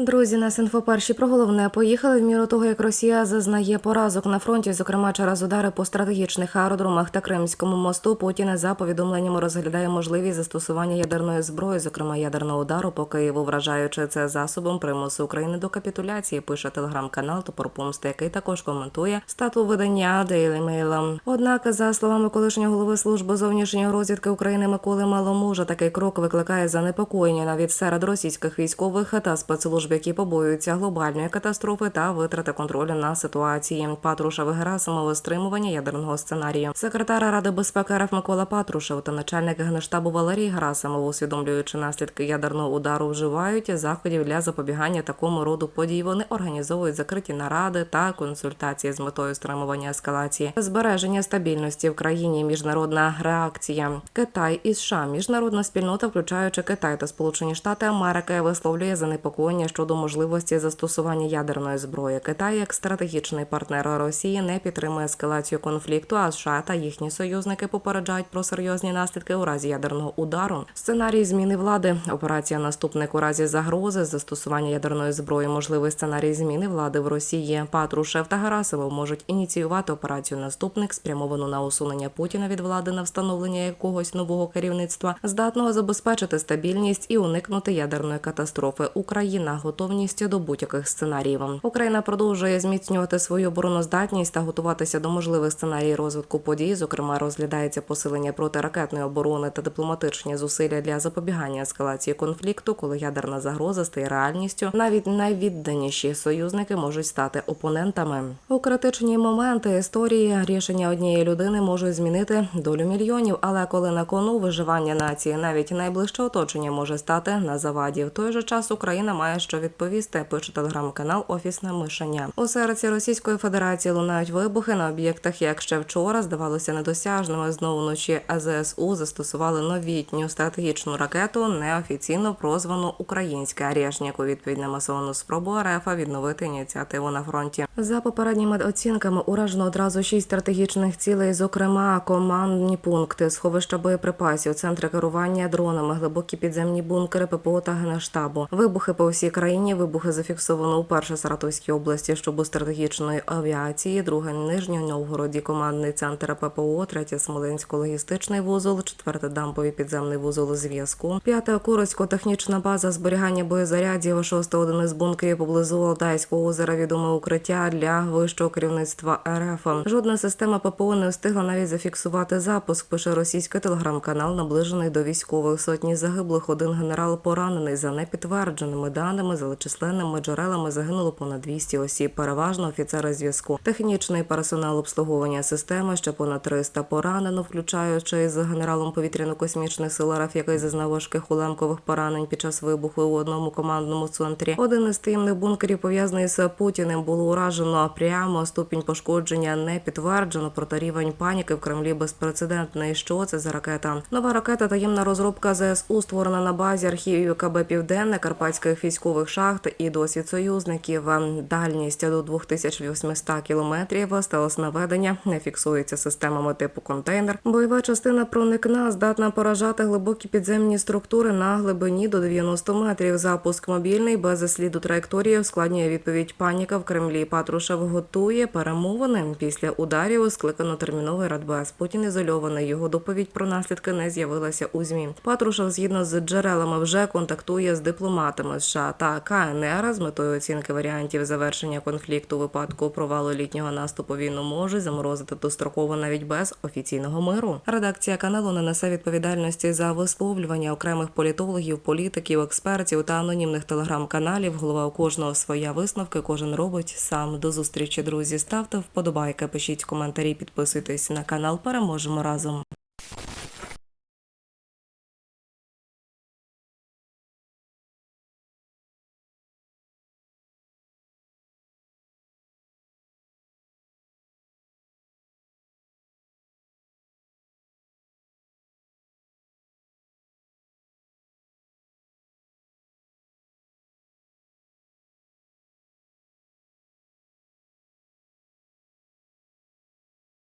Друзі, нас інфоперші про головне поїхали в міру того, як Росія зазнає поразок на фронті, зокрема через удари по стратегічних аеродромах та Кримському мосту. Путін за повідомленнями розглядає можливість застосування ядерної зброї, зокрема ядерного удару по Києву, вражаючи це засобом примусу України до капітуляції. Пише телеграм-канал Топорпомсти, який також коментує стату видання Daily Mail. Однак, за словами колишнього голови служби зовнішньої розвідки України Миколи Маломужа, такий крок викликає занепокоєння навіть серед російських військових та спецслужб, які побоюються глобальної катастрофи та витрати контролю на ситуації. Патрушев і Герасимов стримування ядерного сценарію. Секретар Ради безпеки РФ Микола Патрушев та начальник генштабу Валерій Герасимов, усвідомлюючи наслідки ядерного удару, вживають заходів для запобігання такому роду подій. Вони організовують закриті наради та консультації з метою стримування ескалації, збереження стабільності в країні. Міжнародна реакція Китай і США. Міжнародна спільнота, включаючи Китай та Сполучені Штати Америки, висловлює занепокоєння щодо можливості застосування ядерної зброї. Китай, як стратегічний партнер Росії, не підтримує ескалацію конфлікту. А США та їхні союзники попереджають про серйозні наслідки у разі ядерного удару. Сценарій зміни влади, операція наступник у разі загрози, застосування ядерної зброї, можливий сценарій зміни влади в Росії. Патрушев та Герасимов можуть ініціювати операцію наступник, спрямовану на усунення Путіна від влади на встановлення якогось нового керівництва, здатного забезпечити стабільність і уникнути ядерної катастрофи. Україна готовність до будь-яких сценаріїв. Україна продовжує зміцнювати свою обороноздатність та готуватися до можливих сценаріїв розвитку подій. Зокрема, розглядається посилення протиракетної оборони та дипломатичні зусилля для запобігання ескалації конфлікту, коли ядерна загроза стає реальністю. Навіть найвідданіші союзники можуть стати опонентами. У критичні моменти історії рішення однієї людини можуть змінити долю мільйонів. Але коли на кону виживання нації, навіть найближче оточення може стати на заваді. В той же час Україна має що відповісти. Пише телеграм-канал Офісне мишення. У серці Російської Федерації лунають вибухи на об'єктах, як ще вчора здавалося недосяжними. Знову вночі АЗСУ застосували новітню стратегічну ракету, неофіційно прозвану Українська Арєшнік» у відповідь на масовану спробу РФ відновити ініціативу на фронті. За попередніми оцінками уражено одразу шість стратегічних цілей, зокрема командні пункти, сховища боєприпасів, центри керування дронами, глибокі підземні бункери ППО та генштабу. Вибухи по всій країні. Вибухи зафіксовано у перше Саратовській області, щобу стратегічної авіації, друге Нижньої Новгороді, командний центр ППО, третє Смоленсько-логістичний вузол, четверте дамповий підземний вузол зв'язку, п'яте Куровсько технічна база зберігання боєзарядів, шосте один із бункерів поблизу Алтайського озера. Відоме укриття для вищого керівництва РФ. Жодна система ППО не встигла навіть зафіксувати запуск. Пише російський телеграм-канал, наближений до військових сотні загиблих. Один генерал поранений за непідтвердженими даними за численними джерелами загинуло понад 200 осіб, переважно офіцери зв'язку. Технічний персонал обслуговування системи ще понад 300 поранено, включаючи з генералом повітряно-космічних сил РФ, який зазнав важких уламкових поранень під час вибуху у одному командному центрі. Один із таємних бункерів пов'язаний з Путіним було уражено прямо. Ступінь пошкодження не підтверджено. Проте рівень паніки в Кремлі безпрецедентний. Що це за ракета? Нова ракета таємна розробка ЗСУ створена на базі архівів КБ Південне карпатських військових шахт і досвід союзників. Дальність до 2800 кілометрів. Стелс наведення не фіксується системами типу контейнер. Бойова частина проникна здатна поражати глибокі підземні структури на глибині до 90 метрів. Запуск мобільний без сліду траєкторії ускладнює відповідь паніка в Кремлі. Патрушев готує перемовини після ударів. Скликано терміновий радбез. Путін ізольований. Його доповідь про наслідки не з'явилася у змі. Патрушев згідно з джерелами вже контактує з дипломатами США та КНР з метою оцінки варіантів завершення конфлікту у випадку провалу літнього наступу. Війну можуть заморозити достроково навіть без офіційного миру. Редакція каналу не несе відповідальності за висловлювання окремих політологів, політиків, експертів та анонімних телеграм-каналів. Голова у кожного своя висновки. Кожен робить сам. До зустрічі, друзі. Ставте вподобайки, пишіть коментарі, підписуйтесь на канал. Переможемо разом.